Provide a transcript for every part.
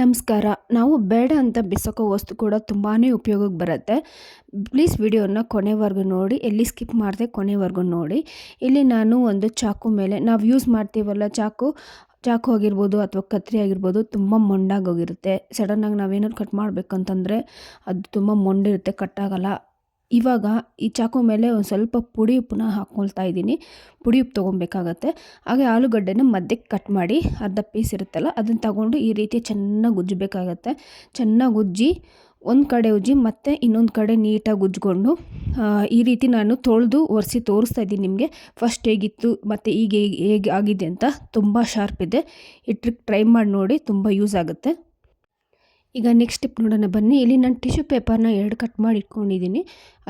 ನಮಸ್ಕಾರ. ನಾವು ಬೇಡ ಅಂತ ಬಿಸಾಕೋ ವಸ್ತು ಕೂಡ ತುಂಬಾ ಉಪಯೋಗಕ್ಕೆ ಬರುತ್ತೆ. ಪ್ಲೀಸ್ ವಿಡಿಯೋನ ಕೊನೆವರೆಗೂ ನೋಡಿ, ಎಲ್ಲಿ ಸ್ಕಿಪ್ ಮಾಡಿದೆ ಕೊನೆವರೆಗೂ ನೋಡಿ. ಇಲ್ಲಿ ನಾನು ಒಂದು ಚಾಕು ಮೇಲೆ, ನಾವು ಯೂಸ್ ಮಾಡ್ತೀವಲ್ಲ ಚಾಕು ಚಾಕು ಆಗಿರ್ಬೋದು ಅಥವಾ ಕತ್ರಿ ಆಗಿರ್ಬೋದು, ತುಂಬ ಮೊಂಡಾಗೋಗಿರುತ್ತೆ ಸಡನ್ನಾಗಿ ನಾವೇನಾದ್ರು ಕಟ್ ಮಾಡಬೇಕಂತಂದರೆ ಅದು ತುಂಬ ಮೊಂಡಿರುತ್ತೆ ಕಟ್ಟಾಗಲ್ಲ ಇವಾಗ ಈ ಚಾಕು ಮೇಲೆ ಒಂದು ಸ್ವಲ್ಪ ಪುಡಿ ಉಪ್ಪನ್ನ ಹಾಕ್ಕೊಳ್ತಾ ಇದ್ದೀನಿ. ಪುಡಿ ಉಪ್ಪು ತೊಗೊಬೇಕಾಗತ್ತೆ. ಹಾಗೆ ಆಲೂಗಡ್ಡೆನ ಮಧ್ಯಕ್ಕೆ ಕಟ್ ಮಾಡಿ ಅರ್ಧ ಪೀಸ್ ಇರುತ್ತಲ್ಲ, ಅದನ್ನು ತಗೊಂಡು ಈ ರೀತಿ ಚೆನ್ನಾಗಿ ಉಜ್ಜಬೇಕಾಗತ್ತೆ ಚೆನ್ನಾಗಿ ಉಜ್ಜಿ ಒಂದು ಕಡೆ ಉಜ್ಜಿ ಮತ್ತು ಇನ್ನೊಂದು ಕಡೆ ನೀಟಾಗಿ ಉಜ್ಜಿಕೊಂಡು ಈ ರೀತಿ ನಾನು ತೊಳೆದು ಒರೆಸಿ ತೋರಿಸ್ತಾ ಇದ್ದೀನಿ ನಿಮಗೆ. ಫಸ್ಟ್ ಹೇಗಿತ್ತು, ಮತ್ತು ಈಗ ಹೇಗೆ ಹೇಗೆ ಆಗಿದೆ ಅಂತ ತುಂಬ ಶಾರ್ಪ್ ಇದೆ. ಈ ಟ್ರಿಕ್ ಟ್ರೈ ಮಾಡಿ ನೋಡಿ ತುಂಬ ಯೂಸ್ ಆಗುತ್ತೆ. ಈಗ ನೆಕ್ಸ್ಟ್ ಟಿಪ್ ನೋಡೋಣ. ಬನ್ನಿ, ಇಲ್ಲಿ ನಾನು ಟಿಶ್ಯೂ ಪೇಪರ್ನ ಎರಡು ಕಟ್ ಮಾಡಿ ಇಟ್ಕೊಂಡಿದ್ದೀನಿ.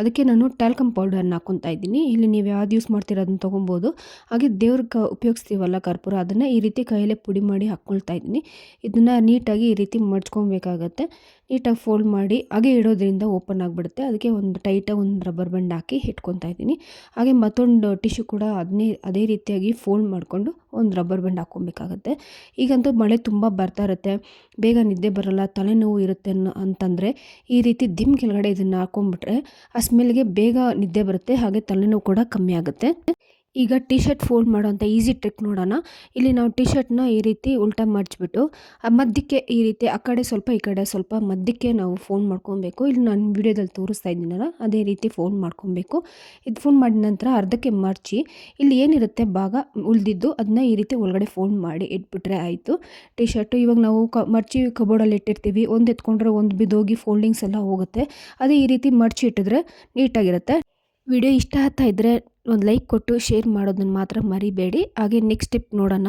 ಅದಕ್ಕೆ ನಾನು ಟ್ಯಾಲ್ಕಮ್ ಪೌಡರ್ನ ಹಾಕ್ಕೊತಾ ಇದ್ದೀನಿ. ಇಲ್ಲಿ ನೀವು ಯಾವ್ದು ಯೂಸ್ ಮಾಡ್ತೀರ ಅದನ್ನು ತೊಗೊಬೋದು. ಹಾಗೆ ದೇವ್ರಿಗೆ ಉಪಯೋಗಿಸ್ತೀವಲ್ಲ ಕರ್ಪೂರ, ಅದನ್ನು ಈ ರೀತಿ ಕೈಯಲ್ಲೇ ಪುಡಿ ಮಾಡಿ ಹಾಕ್ಕೊಳ್ತಾ ಇದ್ದೀನಿ. ಇದನ್ನು ನೀಟಾಗಿ ಈ ರೀತಿ ಮಡ್ಚ್ಕೊಬೇಕಾಗತ್ತೆ. ನೀಟಾಗಿ ಫೋಲ್ಡ್ ಮಾಡಿ, ಹಾಗೆ ಇಡೋದ್ರಿಂದ ಓಪನ್ ಆಗಿಬಿಡುತ್ತೆ. ಅದಕ್ಕೆ ಒಂದು ಟೈಟಾಗಿ ಒಂದು ರಬ್ಬರ್ ಬ್ಯಾಂಡ್ ಹಾಕಿ ಇಟ್ಕೊತಾ ಇದ್ದೀನಿ. ಹಾಗೆ ಮತ್ತೊಂದು ಟಿಶ್ಯೂ ಕೂಡ ಅದನ್ನೇ ಅದೇ ರೀತಿಯಾಗಿ ಫೋಲ್ಡ್ ಮಾಡಿಕೊಂಡು ಒಂದು ರಬ್ಬರ್ ಬ್ಯಾಂಡ್ ಹಾಕ್ಕೊಬೇಕಾಗತ್ತೆ ಈಗಂತೂ ಮಳೆ ತುಂಬ ಬರ್ತಾ ಇರುತ್ತೆ. ಬೇಗ ನಿದ್ದೆ ಬರೋಲ್ಲ, ತಲೆನೋವು ಇರುತ್ತೆ ಅಂತಂದರೆ ಈ ರೀತಿ ದಿಮ್ ಕೆಳಗಡೆ ಇದನ್ನು ಹಾಕ್ಕೊಂಬಿಟ್ರೆ ಆ ಸ್ಮೆಲ್ಗೆ ಬೇಗ ನಿದ್ದೆ ಬರುತ್ತೆ ಹಾಗೆ ತಲೆನೋವು ಕೂಡ ಕಮ್ಮಿ ಆಗುತ್ತೆ. ಈಗ ಟಿ ಶರ್ಟ್ ಫೋಲ್ಡ್ ಮಾಡೋಂಥ ಈಸಿ ಟ್ರಿಕ್ ನೋಡೋಣ. ಇಲ್ಲಿ ನಾವು ಟಿ ಶರ್ಟ್ನ ಈ ರೀತಿ ಉಲ್ಟಾ ಮಡಚಿಬಿಟ್ಟು ಮಧ್ಯಕ್ಕೆ ಈ ರೀತಿ ಆ ಕಡೆ ಸ್ವಲ್ಪ, ಈ ಕಡೆ ಸ್ವಲ್ಪ ಮಧ್ಯಕ್ಕೆ ನಾವು ಫೋನ್ ಮಾಡ್ಕೊಬೇಕು. ಇಲ್ಲಿ ನಾನು ವಿಡಿಯೋದಲ್ಲಿ ತೋರಿಸ್ತಾ ಇದ್ದೀನಲ್ಲ, ಅದೇ ರೀತಿ ಫೋನ್ ಮಾಡ್ಕೊಬೇಕು. ಇದು ಫೋನ್ ಮಾಡಿದ ನಂತರ ಅರ್ಧಕ್ಕೆ ಮರ್ಚಿ, ಇಲ್ಲಿ ಏನಿರುತ್ತೆ ಭಾಗ ಉಳಿದಿದ್ದು, ಅದನ್ನ ಈ ರೀತಿ ಒಳಗಡೆ ಫೋನ್ ಮಾಡಿ ಇಟ್ಬಿಟ್ರೆ ಆಯಿತು. ಟಿ ಶರ್ಟು ಇವಾಗ ನಾವು ಕ, ಮರ್ಚಿ ಕಬೋರ್ಡಲ್ಲಿ ಇಟ್ಟಿರ್ತೀವಿ. ಒಂದು ಎತ್ಕೊಂಡ್ರೆ ಒಂದು ಬಿದ್ದೋಗಿ ಫೋಲ್ಡಿಂಗ್ಸ್ ಎಲ್ಲ ಹೋಗುತ್ತೆ. ಅದೇ ಈ ರೀತಿ ಮರ್ಚಿ ಇಟ್ಟಿದ್ರೆ ನೀಟಾಗಿರುತ್ತೆ. ವಿಡಿಯೋ ಇಷ್ಟ ಆಗ್ತಾ ಇದ್ದರೆ ಒಂದು ಲೈಕ್ ಕೊಟ್ಟು ಶೇರ್ ಮಾಡೋದನ್ನು ಮಾತ್ರ ಮರಿಬೇಡಿ. ಹಾಗೆ ನೆಕ್ಸ್ಟ್ ಟಿಪ್ ನೋಡೋಣ.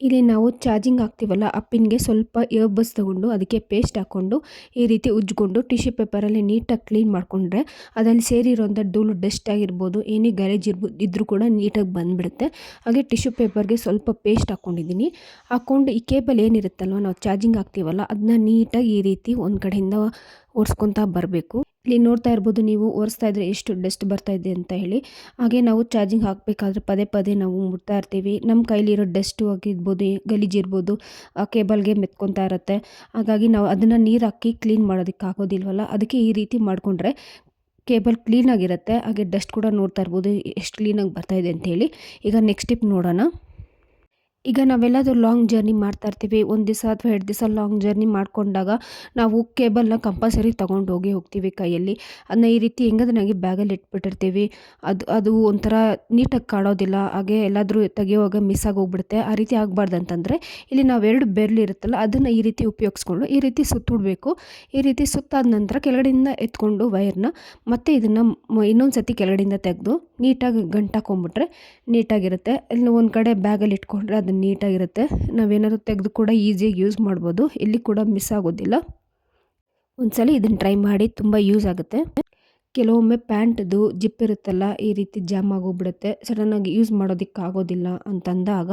ಇಲ್ಲಿ ನಾವು ಚಾರ್ಜಿಂಗ್ ಹಾಕ್ತೀವಲ್ಲ ಆ ಪಿನ್ಗೆ ಸ್ವಲ್ಪ ಇಯರ್ಬಸ್ ತೊಗೊಂಡು ಅದಕ್ಕೆ ಪೇಸ್ಟ್ ಹಾಕ್ಕೊಂಡು ಈ ರೀತಿ ಉಜ್ಜಿಕೊಂಡು ಟಿಶ್ಯೂ ಪೇಪರಲ್ಲಿ ನೀಟಾಗಿ ಕ್ಲೀನ್ ಮಾಡಿಕೊಂಡ್ರೆ ಅದರಲ್ಲಿ ಸೇರಿರೋಂಥ ಧೂಳು ಡಸ್ಟ್ ಆಗಿರ್ಬೋದು, ಏನೇ ಗ್ಯಾರೇಜ್ ಇರ್ಬೋದು ಇದ್ರೂ ಕೂಡ ನೀಟಾಗಿ ಬಂದುಬಿಡುತ್ತೆ. ಹಾಗೆ ಟಿಶ್ಯೂ ಪೇಪರ್ಗೆ ಸ್ವಲ್ಪ ಪೇಸ್ಟ್ ಹಾಕ್ಕೊಂಡಿದ್ದೀನಿ. ಹಾಕ್ಕೊಂಡು ಈ ಕೇಬಲ್ ಏನಿರುತ್ತಲ್ವ, ನಾವು ಚಾರ್ಜಿಂಗ್ ಹಾಕ್ತೀವಲ್ಲ, ಅದನ್ನ ನೀಟಾಗಿ ಈ ರೀತಿ ಒಂದು ಕಡೆಯಿಂದ ಓಡಿಸ್ಕೊತಾ ಬರಬೇಕು. ಇಲ್ಲಿ ನೋಡ್ತಾ ಇರ್ಬೋದು ನೀವು ಒರೆಸ್ತಾ ಇದ್ರೆ ಎಷ್ಟು ಡಸ್ಟ್ ಬರ್ತಾ ಇದೆ ಅಂತ ಹೇಳಿ. ಹಾಗೆ ನಾವು ಚಾರ್ಜಿಂಗ್ ಹಾಕಬೇಕಾದ್ರೆ ಪದೇ ಪದೇ ನಾವು ಮುಟ್ತಾ ಇರ್ತೀವಿ. ನಮ್ಮ ಕೈಲಿರೋ ಡಸ್ಟು ಆಗಿರ್ಬೋದು ಗಲೀಜಿರ್ಬೋದು ಆ ಕೇಬಲ್ಗೆ ಮೆತ್ಕೊತಾ ಇರುತ್ತೆ. ಹಾಗಾಗಿ ನಾವು ಅದನ್ನು ನೀರು ಹಾಕಿ ಕ್ಲೀನ್ ಮಾಡೋದಕ್ಕೆ ಆಗೋದಿಲ್ವಲ್ಲ? ಅದಕ್ಕೆ ಈ ರೀತಿ ಮಾಡಿಕೊಂಡ್ರೆ ಕೇಬಲ್ ಕ್ಲೀನಾಗಿರುತ್ತೆ. ಹಾಗೆ ಡಸ್ಟ್ ಕೂಡ ನೋಡ್ತಾ ಇರ್ಬೋದು, ಎಷ್ಟು ಕ್ಲೀನಾಗಿ ಬರ್ತಾ ಇದೆ ಅಂತೇಳಿ ಈಗ ನೆಕ್ಸ್ಟ್ ಟಿಪ್ ನೋಡೋಣ. ಈಗ ನಾವೆಲ್ಲಾದರೂ ಲಾಂಗ್ ಜರ್ನಿ ಮಾಡ್ತಾ ಇರ್ತೀವಿ. ಒಂದು ದಿವಸ ಅಥವಾ ಎರಡು ದಿವಸ ಲಾಂಗ್ ಜರ್ನಿ ಮಾಡಿಕೊಂಡಾಗ ನಾವು ಕೇಬಲ್ನ ಕಂಪಲ್ಸರಿ ತೊಗೊಂಡು ಹೋಗಿ ಹೋಗ್ತೀವಿ ಕೈಯಲ್ಲಿ. ಅದನ್ನ ಈ ರೀತಿ ಹೆಂಗದನ್ನಾಗಿ ಬ್ಯಾಗಲ್ಲಿ ಇಟ್ಬಿಟ್ಟಿರ್ತೀವಿ. ಅದು ಅದು ಒಂಥರ ನೀಟಾಗಿ ಕಾಣೋದಿಲ್ಲ. ಹಾಗೆ ಎಲ್ಲಾದರೂ ತೆಗೆಯುವಾಗ ಮಿಸ್ ಆಗಿ ಹೋಗ್ಬಿಡುತ್ತೆ. ಆ ರೀತಿ ಆಗಬಾರ್ದು ಅಂತಂದರೆ ಇಲ್ಲಿ ನಾವು ಎರಡು ಬೆರಳು ಇರುತ್ತಲ್ಲ, ಅದನ್ನು ಈ ರೀತಿ ಉಪಯೋಗಿಸ್ಕೊಂಡು ಈ ರೀತಿ ಸುತ್ತಿಡ್ಬೇಕು ಈ ರೀತಿ ಸುತ್ತಾದ ನಂತರ ಕೆಳಗಡೆಯಿಂದ ಎತ್ಕೊಂಡು ವೈರ್ನ ಮತ್ತೆ ಇದನ್ನು ಇನ್ನೊಂದು ಸತಿ ಕೆಳಗಡೆಯಿಂದ ತೆಗೆದು ನೀಟಾಗಿ ಗಂಟಾಕೊಂಬಿಟ್ರೆ ನೀಟಾಗಿರುತ್ತೆ. ಇಲ್ಲಿ ಒಂದು ಕಡೆ ಬ್ಯಾಗಲ್ಲಿ ಇಟ್ಕೊಂಡ್ರೆ ಅದನ್ನು ನೀಟಾಗಿರುತ್ತೆ. ನಾವೇನಾದ್ರು ತೆಗೆದು ಕೂಡ ಈಸಿಯಾಗಿ ಯೂಸ್ ಮಾಡ್ಬೋದು. ಇಲ್ಲಿ ಕೂಡ ಮಿಸ್ ಆಗೋದಿಲ್ಲ. ಒಂದ್ಸಲ ಇದನ್ನು ಟ್ರೈ ಮಾಡಿ ತುಂಬ ಯೂಸ್ ಆಗುತ್ತೆ. ಕೆಲವೊಮ್ಮೆ ಪ್ಯಾಂಟ್ದು ಜಿಪ್ ಇರುತ್ತಲ್ಲ, ಈ ರೀತಿ ಜಾಮ್ ಆಗೋಗ್ಬಿಡುತ್ತೆ. ಸಡನ್ನಾಗಿ ಯೂಸ್ ಮಾಡೋದಕ್ಕೆ ಆಗೋದಿಲ್ಲ ಅಂತಂದಾಗ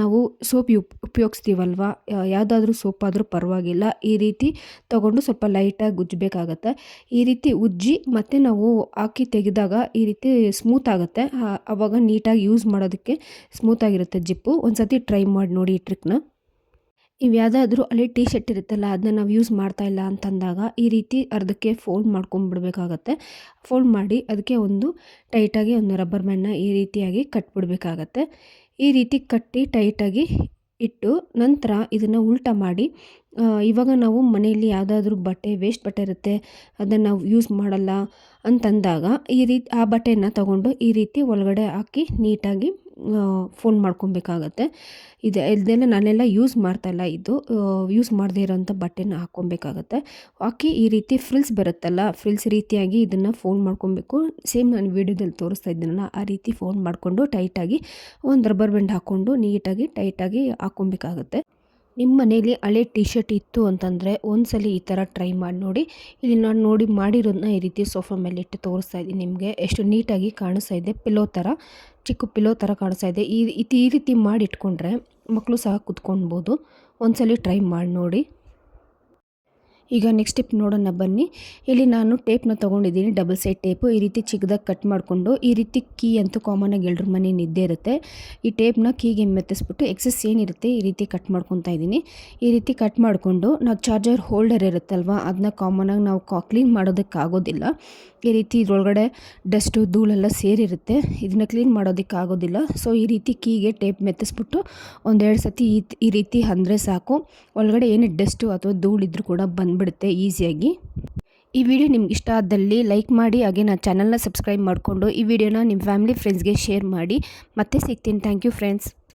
ನಾವು ಸೋಪ್ ಯು, ಉಪಯೋಗಿಸ್ತೀವಲ್ವ? ಯಾವುದಾದ್ರೂ ಸೋಪ್ ಆದರೂ ಪರವಾಗಿಲ್ಲ. ಈ ರೀತಿ ತೊಗೊಂಡು ಸ್ವಲ್ಪ ಲೈಟಾಗಿ ಉಜ್ಜಬೇಕಾಗತ್ತೆ. ಈ ರೀತಿ ಉಜ್ಜಿ ಮತ್ತು ನಾವು ಹಾಕಿ ತೆಗೆದಾಗ ಈ ರೀತಿ ಸ್ಮೂತ್ ಆಗುತ್ತೆ. ಆವಾಗ ನೀಟಾಗಿ ಯೂಸ್ ಮಾಡೋದಕ್ಕೆ ಸ್ಮೂತಾಗಿರುತ್ತೆ ಜಿಪ್ಪು. ಒಂದು ಸತಿ ಟ್ರೈ ಮಾಡಿ ನೋಡಿ ಈ ಟ್ರಿಕ್ನ. ನೀವು ಯಾವುದಾದ್ರೂ ಅಲ್ಲಿ ಟೀ ಶರ್ಟ್ ಇರುತ್ತಲ್ಲ ಅದನ್ನ ನಾವು ಯೂಸ್ ಮಾಡ್ತಾ ಇಲ್ಲ ಅಂತಂದಾಗ ಈ ರೀತಿ ಅರ್ಧಕ್ಕೆ ಫೋಲ್ಡ್ ಮಾಡ್ಕೊಂಡ್ಬಿಡ್ಬೇಕಾಗತ್ತೆ ಫೋಲ್ಡ್ ಮಾಡಿ ಅದಕ್ಕೆ ಒಂದು ಟೈಟಾಗಿ ಒಂದು ರಬ್ಬರ್ ಬ್ಯಾಂಡ್ನ ಈ ರೀತಿಯಾಗಿ ಕಟ್ಬಿಡ್ಬೇಕಾಗತ್ತೆ ಈ ರೀತಿ ಕಟ್ಟಿ ಟೈಟಾಗಿ ಇಟ್ಟು ನಂತರ ಇದನ್ನು ಉಲ್ಟ ಮಾಡಿ ಇವಾಗ ನಾವು ಮನೆಯಲ್ಲಿ ಯಾವುದಾದ್ರೂ ಬಟ್ಟೆ ವೇಸ್ಟ್ ಬಟ್ಟೆ ಇರುತ್ತೆ, ಅದನ್ನು ನಾವು ಯೂಸ್ ಮಾಡಲ್ಲ ಅಂತಂದಾಗ ಈ ರೀತಿ ಆ ಬಟ್ಟೆಯನ್ನು ತಗೊಂಡು ಈ ರೀತಿ ಒಳಗಡೆ ಹಾಕಿ ನೀಟಾಗಿ ಫೋನ್ ಮಾಡ್ಕೊಬೇಕಾಗತ್ತೆ. ಇದು ಇದೆಲ್ಲ ನಾನೆಲ್ಲ ಯೂಸ್ ಮಾಡ್ತಾಯಿಲ್ಲ ಇದು. ಯೂಸ್ ಮಾಡದೇ ಇರೋಂಥ ಬಟ್ಟೆನ ಹಾಕ್ಕೊಬೇಕಾಗತ್ತೆ. ಹಾಕಿ ಈ ರೀತಿ ಫ್ರಿಲ್ಸ್ ಬರುತ್ತಲ್ಲ ಫ್ರಿಲ್ಸ್ ರೀತಿಯಾಗಿ ಇದನ್ನು ಫೋನ್ ಮಾಡ್ಕೊಬೇಕು. ಸೇಮ್ ನಾನು ವೀಡಿಯೋದಲ್ಲಿ ತೋರಿಸ್ತಾ ಇದ್ದೀನಲ್ಲ, ಆ ರೀತಿ ಫೋನ್ ಮಾಡಿಕೊಂಡು ಟೈಟಾಗಿ ಒಂದು ರಬ್ಬರ್ ಬ್ಯಾಂಡ್ ಹಾಕ್ಕೊಂಡು ನೀಟಾಗಿ ಟೈಟಾಗಿ ಹಾಕ್ಕೊಬೇಕಾಗತ್ತೆ. ನಿಮ್ಮ ಮನೇಲಿ ಹಳೆ ಟಿ ಶರ್ಟ್ ಇತ್ತು ಅಂತಂದರೆ ಒಂದ್ಸಲ ಈ ಥರ ಟ್ರೈ ಮಾಡಿ ನೋಡಿ. ಇಲ್ಲಿ ನಾನು ನೋಡಿ ಮಾಡಿರೋದನ್ನ ಈ ರೀತಿ ಸೋಫಾ ಮೇಲೆ ಇಟ್ಟು ತೋರಿಸ್ತಾ ಇದ್ದೀನಿ ನಿಮಗೆ. ಎಷ್ಟು ನೀಟಾಗಿ ಕಾಣಿಸ್ತಾ ಇದೆ. ಪಿಲೋ ಥರ, ಚಿಕ್ಕ ಪಿಲೋ ಥರ ಕಾಣಿಸ್ತಾ ಇದೆ. ಈ ಈ ರೀತಿ ಮಾಡಿ ಇಟ್ಕೊಂಡ್ರೆ ಮಕ್ಕಳು ಸಹ ಕುತ್ಕೊಳ್ಬೋದು. ಒಂದ್ಸಲ ಟ್ರೈ ಮಾಡಿ ನೋಡಿ. ಈಗ ನೆಕ್ಸ್ಟ್ ಸ್ಟೆಪ್ ನೋಡೋಣ ಬನ್ನಿ. ಇಲ್ಲಿ ನಾನು ಟೇಪ್ನ ತೊಗೊಂಡಿದ್ದೀನಿ ಡಬಲ್ ಸೈಡ್ ಟೇಪು ಈ ರೀತಿ ಚಿಕ್ಕದಾಗಿ ಕಟ್ ಮಾಡಿಕೊಂಡು, ಈ ರೀತಿ ಕೀ ಅಂತೂ ಕಾಮನಾಗಿ ಎಲ್ಲರ ಮನೆ ನಿದ್ದೆ ಇರುತ್ತೆ. ಈ ಟೇಪ್ನ ಕೀಗೆ ಮೆತ್ತಿಸ್ಬಿಟ್ಟು ಎಕ್ಸಸ್ ಏನಿರುತ್ತೆ ಈ ರೀತಿ ಕಟ್ ಮಾಡ್ಕೊತಾ ಇದ್ದೀನಿ. ಈ ರೀತಿ ಕಟ್ ಮಾಡಿಕೊಂಡು, ನಾವು ಚಾರ್ಜರ್ ಹೋಲ್ಡರ್ ಇರುತ್ತಲ್ವ ಅದನ್ನ ಕಾಮನಾಗಿ ನಾವು ಕಾ ಕ್ಲೀನ್ ಮಾಡೋದಕ್ಕಾಗೋದಿಲ್ಲ. ಈ ರೀತಿ ಇದರೊಳಗಡೆ ಡಸ್ಟು, ಧೂಳೆಲ್ಲ ಸೇರಿರುತ್ತೆ. ಇದನ್ನ ಕ್ಲೀನ್ ಮಾಡೋದಕ್ಕಾಗೋದಿಲ್ಲ ಸೊ, ಈ ರೀತಿ ಕೀಗೆ ಟೇಪ್ ಮೆತ್ತಿಸ್ಬಿಟ್ಟು ಒಂದೆರಡು ಸತಿ ಈ ಈ ರೀತಿ ಅಂದರೆ ಸಾಕು. ಒಳಗಡೆ ಏನೇ ಡಸ್ಟು ಅಥವಾ ಧೂಳಿದ್ರೂ ಕೂಡ ಬಂದುಬಿಡುತ್ತೆ ಈಸಿಯಾಗಿ. ಈ ವಿಡಿಯೋ ನಿಮ್ಗೆ ಇಷ್ಟ ಆದಲ್ಲಿ ಲೈಕ್ ಮಾಡಿ, ಹಾಗೆ ನಾನು ಚಾನಲ್ನ ಸಬ್ಸ್ಕ್ರೈಬ್ ಮಾಡಿಕೊಂಡು ಈ ವಿಡಿಯೋನ ನಿಮ್ಮ ಫ್ಯಾಮಿಲಿ, ಫ್ರೆಂಡ್ಸ್ಗೆ ಶೇರ್ ಮಾಡಿ. ಮತ್ತೆ ಸಿಗ್ತೀನಿ. Thank you, friends.